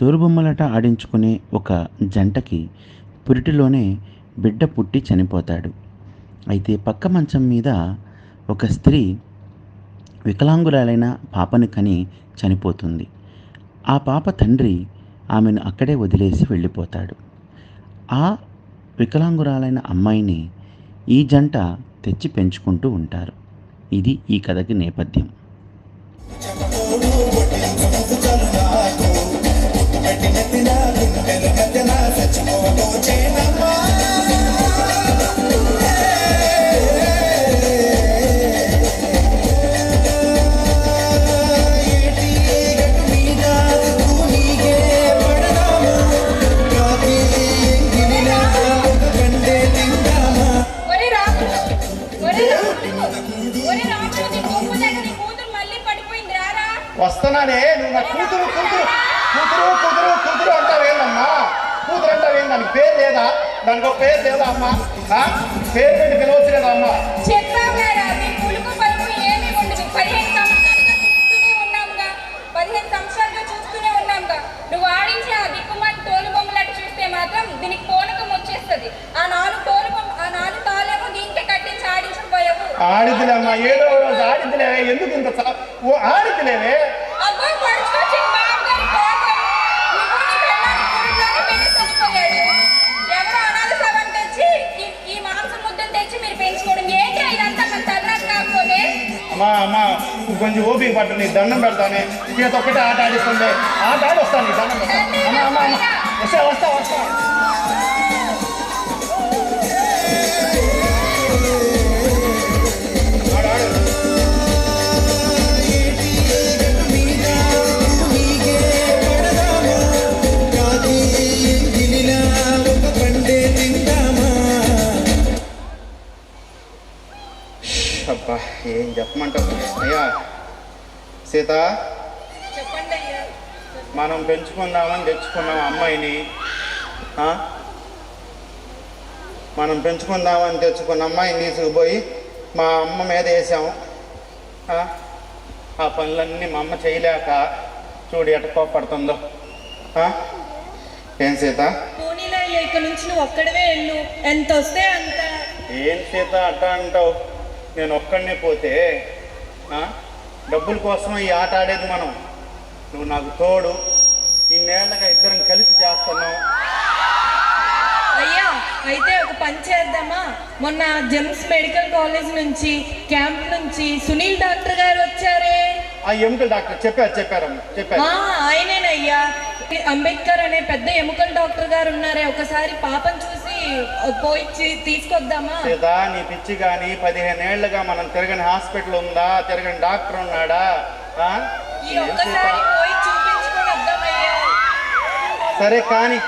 తోలుబొమ్మలాట ఆడించుకునే ఒక జంటకి పురిటిలోనే బిడ్డ పుట్టి చనిపోతాడు. అయితే పక్క మంచం మీద ఒక స్త్రీ వికలాంగురాలైన పాపని కని చనిపోతుంది. ఆ పాప తండ్రి ఆమెను అక్కడే వదిలేసి వెళ్ళిపోతాడు. ఆ వికలాంగురాలైన అమ్మాయిని ఈ జంట తెచ్చి పెంచుకుంటూ ఉంటారు. ఇది ఈ కథకి నేపథ్యం. వస్తున్నానే నువ్వు నా కూతురు కూతురు కూతురు కూతురు కూతురు అంటావేందమ్మా కూతురు అంటావేంది దానికి పేరు లేదా? దానికి ఒక పేరు లేదా అమ్మా? పేరు పెట్టి పిలవచ్చు కదా అమ్మా? నువ్వు ఆడించే ఆ తోలు బొమ్మలాట చూస్తే మాత్రం దీనికి పోనకం వచ్చేస్తుంది. ఆ నాలుగు తోలు బొమ్మ ఆ నాలుగు తాలేమో దీనికే కట్టించి ఆడించకపోయావు. ఏడో ఆడిద్దిలేవే ఎందుకు ఇంత ఓ కాకపోతే? అమ్మా కొంచెం ఓపిక పట్టు నీ దండం పెడతానే. చేత ఒక్కటే ఆట ఆడిస్తుంది ఆట ఆడి వస్తాను నీ దండం పెడతాను. అమ్మా అమ్మా అమ్మా. వస్తా వస్తా అబ్బా ఏం చెప్పమంటావు? అయ్యా సీత మనం పెంచుకుందామని తెచ్చుకున్నాం అమ్మాయిని? మనం పెంచుకుందామని తెచ్చుకున్న అమ్మాయిని తీసుకుపోయి మా అమ్మ మీద వేసాము ఆ? పనులన్నీ మా అమ్మ చేయలేక చూడు ఎట కోపడుతుందో? ఏం సీత? నుంచి నువ్వు ఒక్కడవే వెళ్ళు. ఎంత వస్తే అంత. ఏం సీత అట్ట అంటావు? నేను ఒక్కడనే పోతే? డబ్బుల కోసం ఈ ఆట ఆడేది మనం. నువ్వు నాకు తోడు. ఇన్నేళ్ళగా ఇద్దరం కలిసి చేస్తున్నాం. అయ్యా అయితే ఒక పని చేద్దామా? మొన్న జెమ్స్ మెడికల్ కాలేజ్ నుంచి క్యాంప్ నుంచి సునీల్ డాక్టర్ గారు వచ్చారే. ఆ ఎముకల డాక్టర్ చెప్పారు చెప్పారమ్మ చెప్పారు. ఆయనేనయ్యా. అంబేద్కర్ అనే పెద్ద ఎముకల డాక్టర్ గారు ఉన్నారే. ఒకసారి పాపం చూసి పోయి తీసుకొద్దామా? సీత నీ పిచ్చి కానీ పదిహేను ఏళ్ళుగా మనం తిరగని హాస్పిటల్ ఉందా? తిరగని డాక్టర్ ఉన్నాడా? ఈ? ఒక్కసారి పోయి చూపించుకొని వద్దామయ్యా. సరే కానీ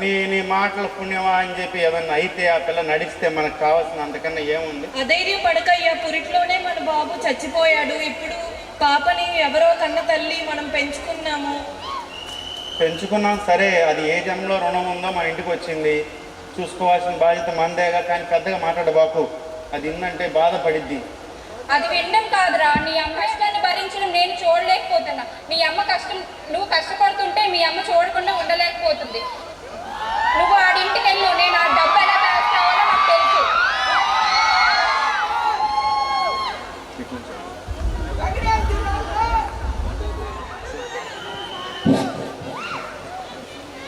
నీ నీ మాటల పుణ్యమా అని చెప్పి ఏమన్నా అయితే ఆ పిల్ల నడిస్తే మనకు కావాల్సిన అంతకన్నా ఏముంది? అధైర్యం పడకయ్యా. పురిట్లోనే మన బాబు చచ్చిపోయాడు. ఇప్పుడు పాపని ఎవరో కన్న తల్లి మనం పెంచుకున్నాము. పెంచుకున్నాం. సరే అది ఏ జన్మలో రుణం ఉందో మన ఇంటికి వచ్చింది. చూసుకోవాల్సిన బాధ్యత మందేగా కానీ పెద్దగా మాట్లాడబాకు అది ఇందంటే బాధపడిద్ది. అది వినడం కాదురా. నీ అమ్మ కష్టాన్ని భరించడం నేను చూడలేకపోతున్నా. నీ అమ్మ కష్టం నువ్వు కష్టపడుతుంటే మీ అమ్మ చూడకుండా ఉండలేకపోతుంది. నువ్వు ఆడింటికి వెళ్ళు నేను ఆ డబ్బు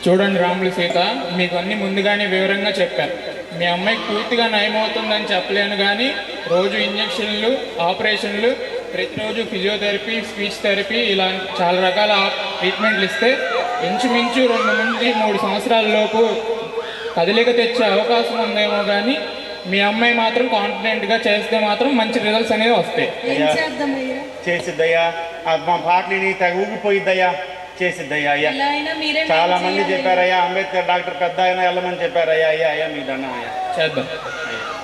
చూడండి రాములు సీత మీకు అన్ని ముందుగానే వివరంగా చెప్పాను. మీ అమ్మాయికి పూర్తిగా నయమవుతుందని చెప్పలేను కానీ రోజు ఇంజక్షన్లు ఆపరేషన్లు ప్రతిరోజు ఫిజియోథెరపీ స్పీచ్ థెరపీ ఇలా చాలా రకాల ట్రీట్మెంట్లు ఇస్తే ఇంచుమించు రెండు నుండి మూడు సంవత్సరాల లోపు కదలిక తెచ్చే అవకాశం ఉందేమో కానీ మీ అమ్మాయి మాత్రం కాన్ఫిడెంట్గా చేస్తే మాత్రం మంచి రిజల్ట్స్ అనేవి వస్తాయి. చేసిద్దయ్యా. మా పాటని తెగ ఊగిపోయిద్దయ్యా. చేసిద్దయ్యా అయ్యా. చాలా మంది. చెప్పారయ్యా అంబేద్కర్ డాక్టర్ పెద్ద ఆయన వెళ్ళమని చెప్పారయ్యా అయ్యా అయ్యా మీ దండం అయ్యా. చేద్దాం.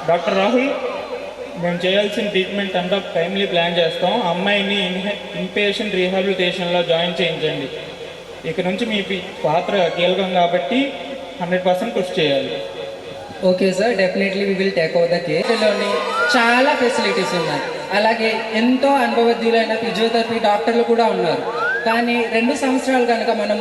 డాక్టర్ రాహుల్ మేము చేయాల్సిన ట్రీట్మెంట్ అంతా టైమ్లీ ప్లాన్ చేస్తాం. అమ్మాయిని ఇన్హె ఇన్పేషెంట్ రీహాబిలిటేషన్లో జాయిన్ చేయించండి. ఇక నుంచి మీ పాత్ర కీలకం కాబట్టి హండ్రెడ్ పర్సెంట్ కృషి చేయాలి. Okay sir definitely we will take over the కేసులోని చాలా ఫెసిలిటీస్ ఉన్నాయి. అలాగే ఎంతో అనుభవజ్ఞులైన ఫిజియోథెరపీ డాక్టర్లు కూడా ఉన్నారు. కానీ రెండు సంవత్సరాలు కనుక మనం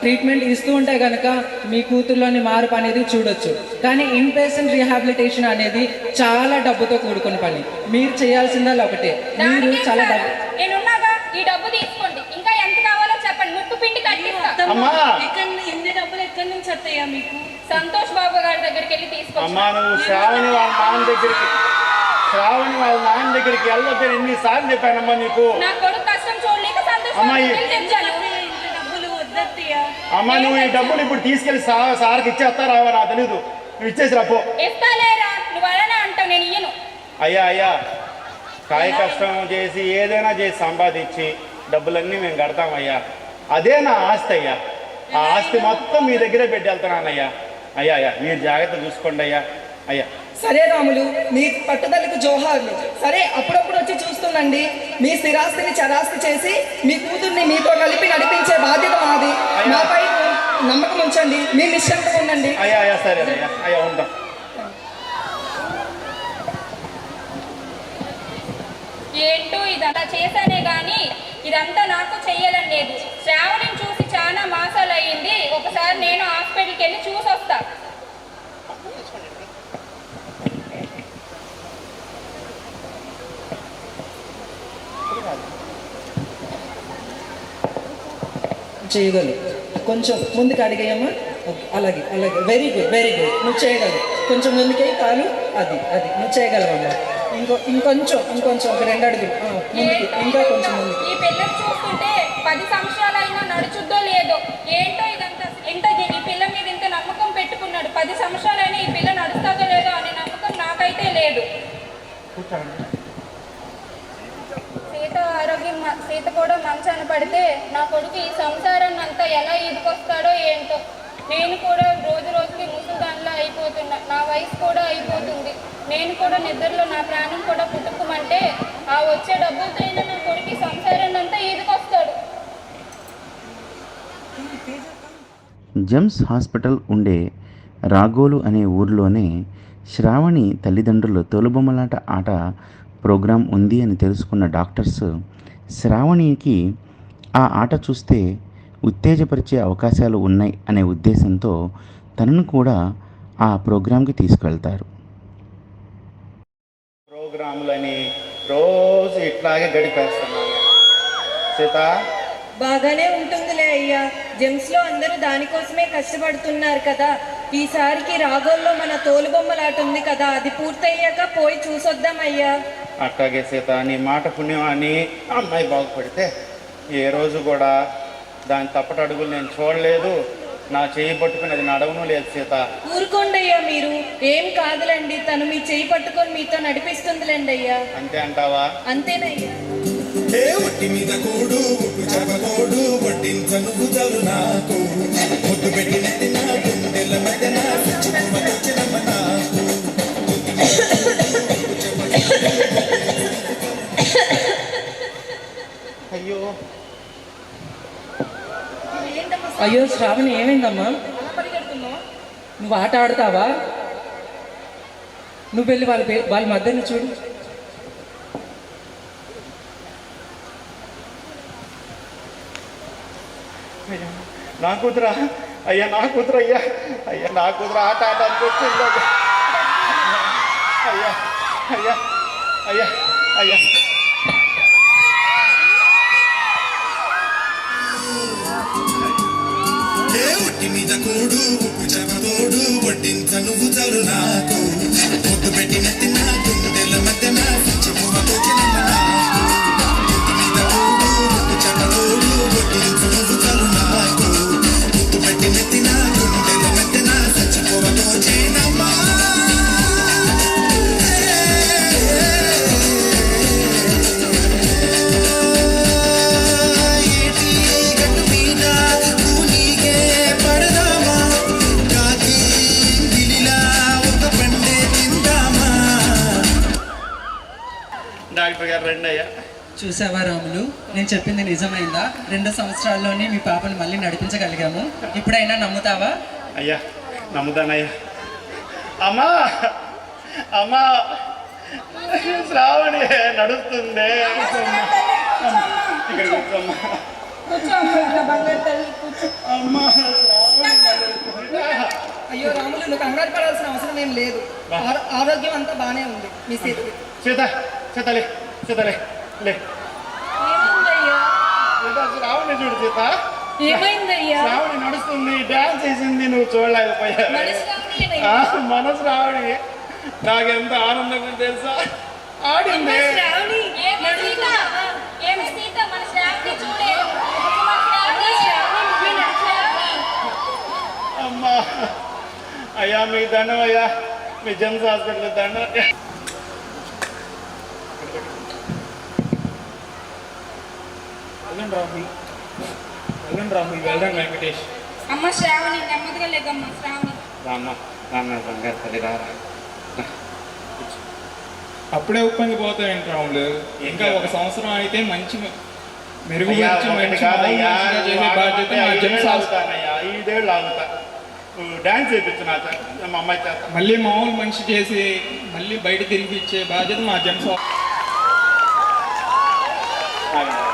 ట్రీట్మెంట్ ఇస్తూ ఉంటే కనుక మీ కూతుర్లోని మార్పు అనేది చూడొచ్చు. కానీ ఇన్ పేషెంట్ రీహాబిలిటేషన్ అనేది చాలా డబ్బుతో కూడుకున్న పని. మీరు చేయాల్సిందల్లా ఒకటే. మీరు చాలా? డబ్బు ఈ డబ్బు తీసుకోండి. ఇంకా ఎంత కావాలో చెప్పండి. ముక్కు పిండి కట్టిస్తా. అమ్మా! ఇక్కడ ఇన్ని డబ్బులు ఎక్కడి నుంచి వస్తాయా మీకు? సంతోష్ బాబు గారి దగ్గరికి వెళ్ళి శ్రావణి వాళ్ళ నాన్న దగ్గరికి శ్రావణి వాళ్ళ నాన్న దగ్గరికి వెళ్ళొద్దని ఎన్నిసార్లు చెప్పానమ్మా నీకు? నా కొడుకు కష్టం చూడలేక సంతోష్ బాబు అమ్మాయి. అమ్మా నువ్వు ఈ డబ్బులు ఇప్పుడు తీసుకెళ్ళి సార్కి ఇచ్చేస్తారా నాకు తెలీదు. నువ్వు ఇచ్చేసి రాపో అయ్యా అయ్యా. కాయ కష్టం చేసి ఏదైనా చేసి సంపాదించి డబ్బులన్నీ మేము కడతామయ్యా అదే నా ఆస్తి అయ్యా. ఆ ఆస్తి మొత్తం మీ దగ్గరే పెట్టి వెళ్తున్నానయ్యా అయ్యా అయ్యా మీరు జాగ్రత్త చూసుకోండి అయ్యా. అయ్యా. సరే రాములు మీ పట్టుదలకు జోహార్లు సరే అప్పుడప్పుడు వచ్చి చూస్తుండండి. మీ స్థిరాస్తిని చరాస్తి చేసి మీ కూతుర్ని మీతో కలిపి నడిపించే బాధ్యత మాది. మాపై నమ్మకం ఉంచండి. మీ నిశ్చయంగా ఉండండి. అయ్యా అయ్యా సరే అయ్యా అయ్యా ఉంటాం. ఏంటో ఇదంతా చేశానే గాని ఇదంతా నాకు లేదు. శ్రావణిని చూసి చాలా మాసాలు అయ్యింది ఒకసారి నేను హాస్పిటల్కి వెళ్ళి చూసి వస్తా చేయగలరు. కొంచెం ముందుకు అడిగేయమ్మా. ఓకే అలాగే అలాగే. వెరీ గుడ్ వెరీ గుడ్ నువ్వు చేయగలవు. కొంచెం ముందుకే కాలు అది అది. నువ్వు చేయగలవమ్మా. ఇంకో ఇంకొంచెం ఇంకొంచెం ఒక రెండు అడుగులు. ముందుకి ఇంకా కొంచెం ముందుకు. ఈ చూస్తుంటే పది సంవత్సరాలైనా నడుచుద్దో లేదో ఏంటో ఇదంతా ఈ పిల్ల మీద ఇంత నమ్మకం పెట్టుకున్నాడు. పది సంవత్సరాలైనా ఈ పిల్ల నడుస్తుందో లేదో అనే నమ్మకం నాకైతే లేదు. సీత కూడా మంచాన పడితే నా కొడుకు ఈ సంసారాన్ని అంతా ఎలా ఈదుకొస్తాడో ఏంటో. నేను కూడా రోజు రోజుకి ముసలిదానిలా అయిపోతున్నా. నా వయసు కూడా అయిపోతుంది. నేను కూడా నిద్రలో నా ప్రాణం కూడా పుట్టుకోమంటే ఆ వచ్చే డబ్బులతో నా కొడుకు ఈ సంసారాన్ని అంతా ఈదుకొస్తాడు. జెమ్స్ హాస్పిటల్ ఉండే రాగోలు అనే ఊర్లోనే శ్రావణి తల్లిదండ్రులు తోలుబొమ్మలాట ఆట ప్రోగ్రాం ఉంది అని తెలుసుకున్న డాక్టర్స్ శ్రావణికి ఆ ఆట చూస్తే ఉత్తేజపరిచే అవకాశాలు ఉన్నాయి అనే ఉద్దేశంతో తనను కూడా ఆ ప్రోగ్రాంకి తీసుకెళ్తారు. ప్రోగ్రాములని రోజు ఇట్లాగే గడిపేస్తున్నాను. సీత? బాగానే ఉంటుందిలే అయ్యా. జెమ్స్లో అందరూ దానికోసమే కష్టపడుతున్నారు కదా. ఈసారికి రాగోల్లో మన తోలుబొమ్మలాట ఉంది కదా. అది పూర్తయ్యాక పోయి చూసొద్దాం అయ్యా. అట్లాగే సీత నీ మాట పుణ్యం అని అమ్మాయి బాగుపడితే ఏ రోజు కూడా దాని తప్పటి అడుగులు నేను చూడలేదు. నా చేయి పట్టుకుని అది నడవను లేదు సీత. ఊరుకోండి అయ్యా మీరు. ఏం కాదులేండి. తను మీ చేయి పట్టుకొని మీతో నడిపిస్తుందిలేండి అయ్యా. అంతే అంటావా? అంతేనయ్యా. ఏ ఒట్టి మీద కూడు భుజాలు నాకు ముద్దు పెట్టి నెత్తి నా గుండెల మధ్య నా నాకు అయ్యో అయ్యో శ్రావణి ఏమైందమ్మా? నువ్వు ఆట ఆడతావా? నువ్వు వెళ్ళి వాళ్ళ పే- వాళ్ళ మధ్యన చూడు. నా కూతురా అయ్యా నా కూతురు అయ్యా అయ్యా నా కూతురు ఆట ఆడడానికి వచ్చింది అయ్యా అయ్యా అయ్యా అయ్యా. ఏ మీద కూడు ఉప్పు చెప్పకోడు నువ్వు తరు నాకు. ముద్దు పెట్టి నా గుండెల మధ్య నా పిచ్చి డాక్టర్ గారు రండి అయ్యా. చూసావా రాములు? నేను చెప్పింది నిజమైందా? రెండు సంవత్సరాల్లోనే మీ పాపను మళ్ళీ నడిపించగలిగాము. ఇప్పుడైనా నమ్ముతావా? అయ్యా నమ్ముతానయ్యా. అమ్మా అమ్మా శ్రావణి నడుస్తుంది. ఇక్కడ కూర్చోమ్మా అమ్మ అయ్యో రాములు నువ్వు కంగారు పడాల్సిన అవసరం ఏం లేదు. ఆరో- ఆరోగ్యం అంతా బాగానే ఉంది. మీ సీతకి సీత సీతలే. సీతలే లే. శ్రావణి చూడు సీత. ఏమైందయ్యా? శ్రావణి నడుస్తుంది డాన్స్ చేసింది నువ్వు చూడలేకపోయావు. మనసు రావడి నాకెంత ఆనందంగా ఉంది తెలుసా? ఆడింది. శ్రావణి మన శ్రావణి మన శ్రావణి శ్రావణి అమ్మా అయ్యా మీ దండం అయ్యా. మీ జెమ్స్ హాస్పిటల్ దండం వెళ్ళండి రాహుల్ వెళ్ళండి రాహుల్ వెళ్దాం వెంకటేష్. అమ్మ శ్రావణి నెమ్మదిగా లేదమ్మ శ్రావణి. రామ్మ రామ్మ బంగారు తల్లి రారా. అప్పుడే ఉప్పొంగిపోతావు ఏంటి రాములు? ఇంకా ఒక సంవత్సరం అయితే మంచి అయ్యా, మెరుగుపరిచి ఒకటి మంచి కాదయ్యా, మనిషిగా చేసే నువ్వు బాధ్యత మా ఆగమంటే జెమ్స్ ఐదేళ్ళు హాస్పిటల్ ఆగుతానయ్యా, ఐదేళ్ళు ఆగుతా నువ్వు డాన్స్ చేయించు నా చేత, మా అమ్మాయి చేత. మళ్ళీ మామూలు మనిషి చేసి మళ్ళీ బయట తిరిగి ఇచ్చే బాధ్యత మా జెమ్స్ హాస్పిటల్ ఆగండి.